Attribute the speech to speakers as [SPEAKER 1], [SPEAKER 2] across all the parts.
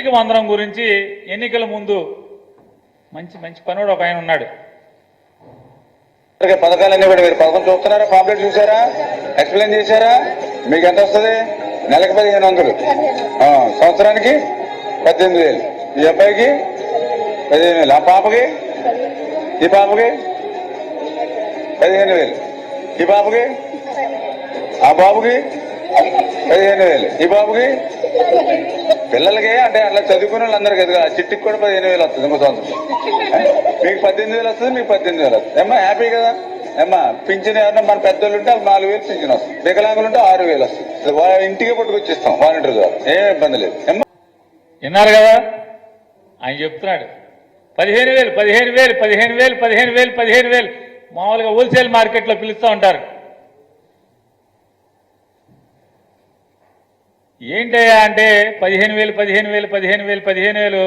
[SPEAKER 1] ఎన్నిక గురించి ఎన్నికల ముందు మంచి మంచి పనుడు ఒక ఆయన ఉన్నాడు.
[SPEAKER 2] పథకాలన్నీ కూడా మీరు పథకం చూస్తున్నారా? పాంప్లెట్ చూసారా ఎక్స్ప్లెయిన్ చేశారా? మీకు ఎంత వస్తుంది? నెలకు పదిహేను వందలు. ఆ, సంవత్సరానికి పద్దెనిమిది వేలు. ఈ అబ్బాయికి పదిహేను వేలు. ఆ పాపకి? ఈ పాపకి? పదిహేను వేలు. ఈ పాపకి? ఆ బాబుకి? పదిహేను వేలు ఈ బాబుకి? పిల్లలకి అంటే అట్లా చదువుకున్న వాళ్ళందరికీ ఎదుగు ఆ చిట్టికి కూడా పదిహేను వేలు వస్తుంది ఇంకో సంవత్సరం. మీకు పద్దెనిమిది వేలు వస్తుంది మీకు పద్దెనిమిది వేలు వస్తుంది. ఏమ్మా హ్యాపీ కదా? ఏమ్మా పింఛన్ ఎవరన్నా మన పెద్దోళ్ళు ఉంటే వాళ్ళు నాలుగు వేలు పింఛన్ వస్తుంది. వికలాంగులు ఉంటే ఆరు వేలు వస్తుంది. వాళ్ళ ఇంటికే పట్టుకొచ్చిస్తాం వాలంటీర్ ద్వారా. ఏం ఇబ్బంది లేదు. ఏమ్మా?
[SPEAKER 1] విన్నారు కదా? ఆయన చెప్తున్నాడు. పదిహేను వేలు పదిహేను వేలు పదిహేను వేలు పదిహేను వేలు పదిహేను వేలు మామూలుగా హోల్సేల్ మార్కెట్లో పిలుస్తూ ఉంటారు. ఏంటయ్యా అంటే పదిహేను వేలు పదిహేను వేలు పదిహేను వేలు పదిహేను వేలు?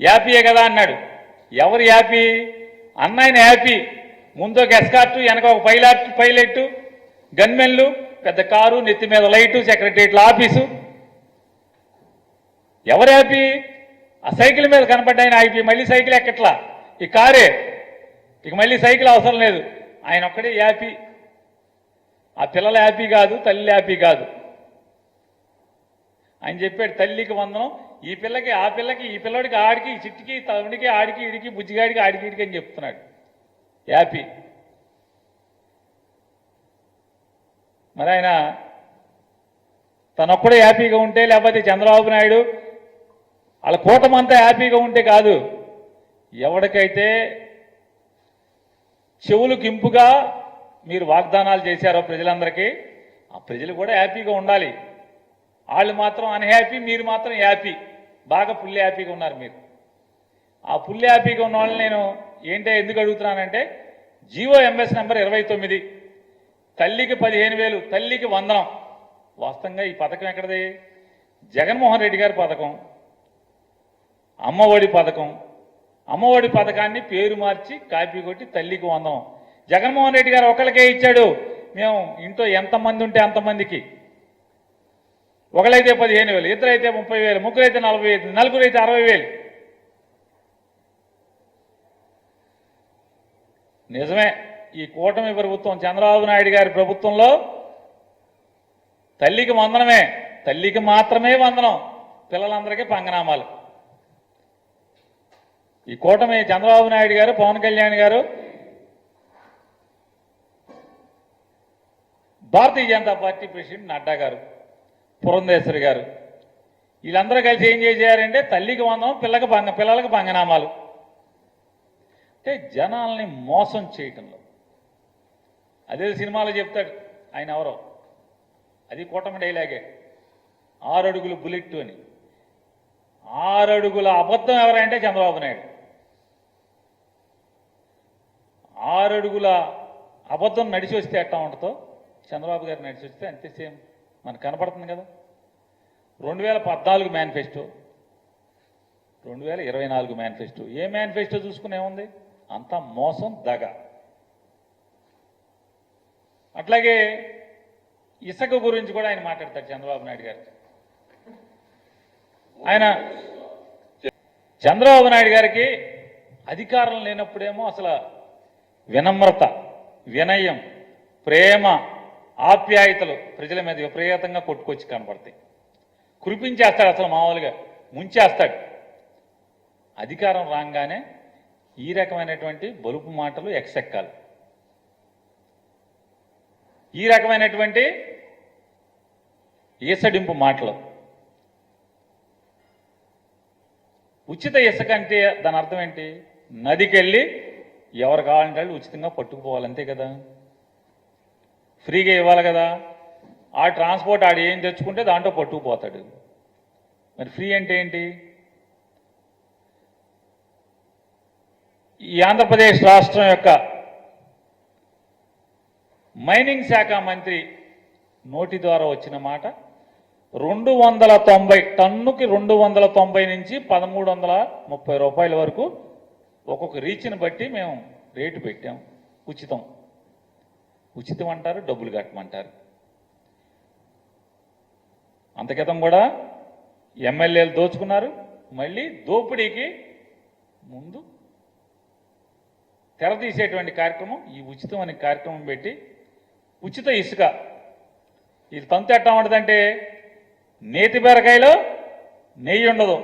[SPEAKER 1] యాపీయే కదా అన్నాడు. ఎవరు యాపీ? అన్నాయన యాపీ. ముందు ఒక ఎస్కార్టు వెనక ఒక పైలాట్ పైలట్ గన్మెన్లు పెద్ద కారు నెత్తి మీద లైటు సెక్రటరియట్ల ఆఫీసు. ఎవరు హ్యాపీ ఆ సైకిల్ మీద కనపడ్డాయన ఆగిపోయి మళ్ళీ సైకిల్ ఎక్కట్లా? ఈ కారే. ఇక మళ్ళీ సైకిల్ అవసరం లేదు. ఆయన ఒక్కడే హ్యాపీ ఆ పిల్లల హ్యాపీ కాదు తల్లి హ్యాపీ కాదు. అని చెప్పాడు తల్లికి వందనం ఈ పిల్లకి ఆ పిల్లకి ఈ పిల్లడికి ఆడికి ఈ చిట్టికి తమిడికి ఆడికి ఇడికి బుజ్జిగాడికి ఆడికి ఇడికి అని చెప్తున్నాడు. హ్యాపీ. మరి ఆయన తనొక్కడే హ్యాపీగా ఉంటే లేకపోతే చంద్రబాబు నాయుడు వాళ్ళ కూటమంతా హ్యాపీగా ఉంటే కాదు. ఎవరికైతే చెవులు కింపుగా మీరు వాగ్దానాలు చేశారో ప్రజలందరికీ ఆ ప్రజలు కూడా హ్యాపీగా ఉండాలి. వాళ్ళు మాత్రం అన్హ్యాపీ మీరు మాత్రం హ్యాపీ బాగా ఫుల్ హ్యాపీగా ఉన్నారు మీరు. ఆ ఫుల్ హ్యాపీగా ఉన్న వాళ్ళని నేను ఏంటో ఎందుకు అడుగుతున్నానంటే జియో ఎంఎస్ నెంబర్ ఇరవై తొమ్మిది. తల్లికి పదిహేను వేలు తల్లికి వందనం. వాస్తవంగా ఈ పథకం ఎక్కడది? జగన్మోహన్ రెడ్డి గారి పథకం అమ్మఒడి పథకం. అమ్మఒడి పథకాన్ని పేరు మార్చి కాపీ కొట్టి తల్లికి వందనం. జగన్మోహన్ రెడ్డి గారు ఒకరికే ఇచ్చాడు. మేము ఇంట్లో ఎంతమంది ఉంటే అంతమందికి ఒకరైతే పదిహేను వేలు ఇద్దరైతే ముప్పై వేలు ముగ్గురైతే నలభై వేలు నలుగురైతే అరవై వేలు. నిజమే ఈ కూటమి ప్రభుత్వం చంద్రబాబు నాయుడు గారి ప్రభుత్వంలో తల్లికి వందనమే తల్లికి మాత్రమే వందనం పిల్లలందరికీ పంగనామాలు. ఈ కూటమి చంద్రబాబు నాయుడు గారు పవన్ కళ్యాణ్ గారు భారతీయ జనతా పార్టీ ప్రెసిడెంట్ నడ్డా గారు. పురంధేశ్వరి గారు. వీళ్ళందరూ కలిసి ఏం చేశారంటే తల్లికి వందం పిల్లకి పంగ పిల్లలకు పంగనామాలు. అంటే జనాల్ని మోసం చేయటంలో. అదే సినిమాలో చెప్తాడు ఆయన ఎవరో. అది కూటమి డైలాగే. ఆరడుగులు బుల్లెట్ అని. ఆరడుగుల అబద్ధం ఎవరంటే చంద్రబాబు నాయుడు. ఆరడుగుల అబద్ధం నడిచి వస్తే ఎట్టా ఉంటుందో చంద్రబాబు గారు నడిచి వస్తే అంతే సేమ్. మనకు కనపడుతుంది కదా. రెండు వేల పద్నాలుగు మేనిఫెస్టో. రెండు వేల ఇరవై నాలుగు మేనిఫెస్టో. ఏ మేనిఫెస్టో చూసుకునేముంది అంతా మోసం దగ. అట్లాగే ఇసుక గురించి కూడా ఆయన మాట్లాడతారు చంద్రబాబు నాయుడు గారు. ఆయన చంద్రబాబు నాయుడు గారికి అధికారం లేనప్పుడేమో అసలు వినమ్రత వినయం ప్రేమ ఆప్యాయతలు ప్రజల మీద విపరీతంగా కొట్టుకొచ్చి కనపడతాయి. కురిపించేస్తాడు అసలు మామూలుగా ముంచేస్తాడు. అధికారం రాగానే ఈ రకమైనటువంటి బలుపు మాటలు ఎక్సెక్కాలి. ఈ రకమైనటువంటి ఈసడింపు మాటలు. ఉచిత ఇసుక అంటే దాని అర్థం ఏంటి? నదికి వెళ్ళి ఎవరు కావాలంటే వాళ్ళు ఉచితంగా పట్టుకుపోవాలి అంతే కదా? ఫ్రీగా ఇవ్వాలి కదా. ఆ ట్రాన్స్పోర్ట్ ఆడు ఏం తెచ్చుకుంటే దాంట్లో పట్టుకుపోతాడు. మరి ఫ్రీ అంటే ఏంటి? ఈ ఆంధ్రప్రదేశ్ రాష్ట్రం యొక్క మైనింగ్ శాఖ మంత్రి నోటి ద్వారా వచ్చిన మాట రెండు వందల తొంభై టన్నుకి రెండు వందల తొంభై నుంచి పదమూడు వందల ముప్పై రూపాయల వరకు ఒక్కొక్క రీచ్ని బట్టి మేము రేటు పెట్టాం ఉచితం. ఉచితం అంటారు డబ్బులు కట్టమంటారు. అంత క్రితం కూడా ఎమ్మెల్యేలు దోచుకున్నారు మళ్ళీ దోపిడీకి ముందు తెర తీసేటువంటి కార్యక్రమం ఈ ఉచితం అనే కార్యక్రమం పెట్టి ఉచిత ఇసుక. ఇది తంతు ఎట్టా ఉండదంటే నేతి బీరకాయలో నెయ్యి ఉండదు.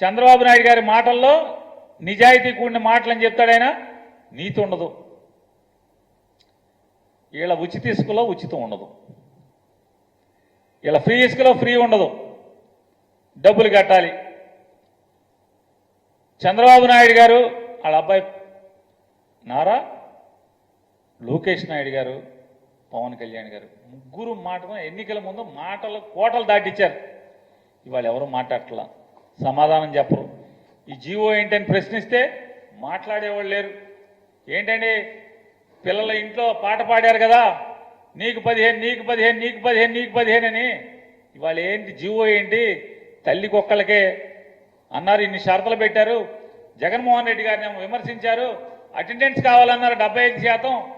[SPEAKER 1] చంద్రబాబు నాయుడు గారి మాటల్లో నిజాయితీ కూడిన మాటలని చెప్తాడైనా నీతి ఉండదు. వీళ్ళ ఉచిత ఇసుకలో ఉచితం ఉండదు. వీళ్ళ ఫ్రీ ఇసుకలో ఫ్రీ ఉండదు. డబ్బులు కట్టాలి. చంద్రబాబు నాయుడు గారు వాళ్ళ అబ్బాయి నారా లోకేష్ నాయుడు గారు పవన్ కళ్యాణ్ గారు ముగ్గురు మాట ఎన్నికల ముందు మాటలు కోటలు దాటిచ్చారు. ఇవాళ ఎవరు మాట్లాడట్లా? సమాధానం చెప్పరు. ఈ జీవో ఏంటని ప్రశ్నిస్తే మాట్లాడేవాళ్ళు లేరు. ఏంటంటే పిల్లల ఇంట్లో పాట పాడారు కదా. నీకు పదిహేను నీకు పదిహేను నీకు పదిహేను నీకు పదిహేను అని. ఇవాళ ఏంటి జీవో ఏంటి? తల్లి కుక్కలకే అన్నారు ఇన్ని షరతులు పెట్టారు. జగన్మోహన్ రెడ్డి గారిని విమర్శించారు. అటెండెన్స్ కావాలన్నారు డెబ్బై ఐదు శాతం.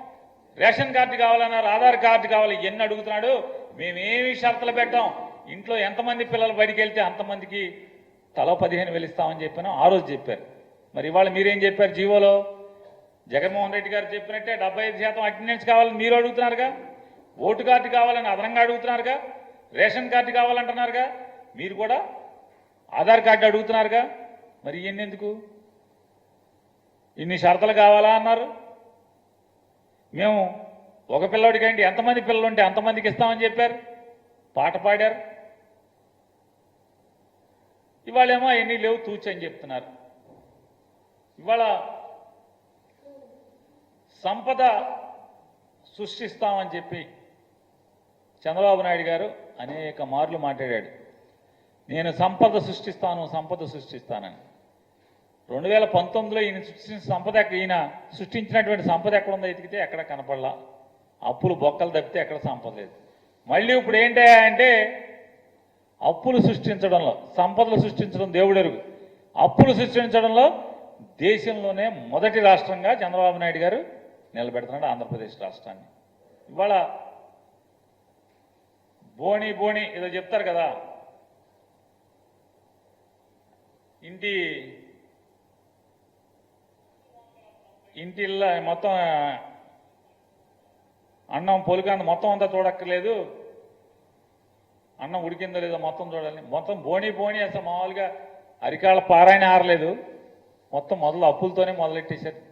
[SPEAKER 1] రేషన్ కార్డు కావాలన్నారు ఆధార్ కార్డు కావాలి ఎన్ని అడుగుతున్నాడు? మేమేమి షరతులు పెట్టాం. ఇంట్లో ఎంతమంది పిల్లలు బయటికి వెళ్తే అంతమందికి తలో పదిహేను వేలు ఇస్తామని చెప్పాను. ఆ రోజు చెప్పారు. మరి ఇవాళ మీరేం చెప్పారు జీవోలో? జగన్మోహన్ రెడ్డి గారు చెప్పినట్టే డెబ్బై ఐదు శాతం అటెండెన్స్ కావాలని మీరు అడుగుతున్నారుగా? ఓటు కార్డు కావాలని అదనంగా అడుగుతున్నారుగా? Ration card కావాలంటున్నారుగా? మీరు కూడా ఆధార్ కార్డు అడుగుతున్నారుగా? మరి ఇవన్నీ ఎందుకు? ఇన్ని షరతులు కావాలా అన్నారు? మేము ఒక పిల్లోడికి అండి ఎంతమంది పిల్లలు ఉంటే అంతమందికి ఇస్తామని చెప్పారు. పాట పాడారు. ఇవాళేమో ఎన్ని లేవు తూచని చెప్తున్నారు. ఇవాళ సంపద సృష్టిస్తామని చెప్పి చంద్రబాబు నాయుడు గారు అనేక మార్లు మాట్లాడాడు. నేను సంపద సృష్టిస్తాను సంపద సృష్టిస్తానని. రెండు వేల పంతొమ్మిదిలో ఈయన సృష్టించిన సంపద ఈయన సృష్టించినటువంటి సంపద ఎక్కడ ఉందో ఎతికితే ఎక్కడ కనపడలా. అప్పులు బొక్కలు తప్పితే ఎక్కడ సంపద లేదు. మళ్ళీ ఇప్పుడు ఏంటి అంటే అప్పులు సృష్టించడంలో సంపదలు సృష్టించడం దేవుడెరుగు. అప్పులు సృష్టించడంలో దేశంలోనే మొదటి రాష్ట్రంగా చంద్రబాబు నాయుడు గారు నిలబెడుతున్నాడు ఆంధ్రప్రదేశ్ రాష్ట్రాన్ని. ఇవాళ బోణి బోణి ఏదో చెప్తారు కదా. ఇంటి ఇంటి మొత్తం అన్నం పొలికాంత మొత్తం అంతా చూడక్కర్లేదు. అన్నం ఉడికిందో లేదో మొత్తం చూడాలి మొత్తం బోని బోని అసలు మామూలుగా అరికాళ్ళ పారాయణ ఆరలేదు. మొత్తం మొదలు అప్పులతోనే మొదలెట్టేశారు.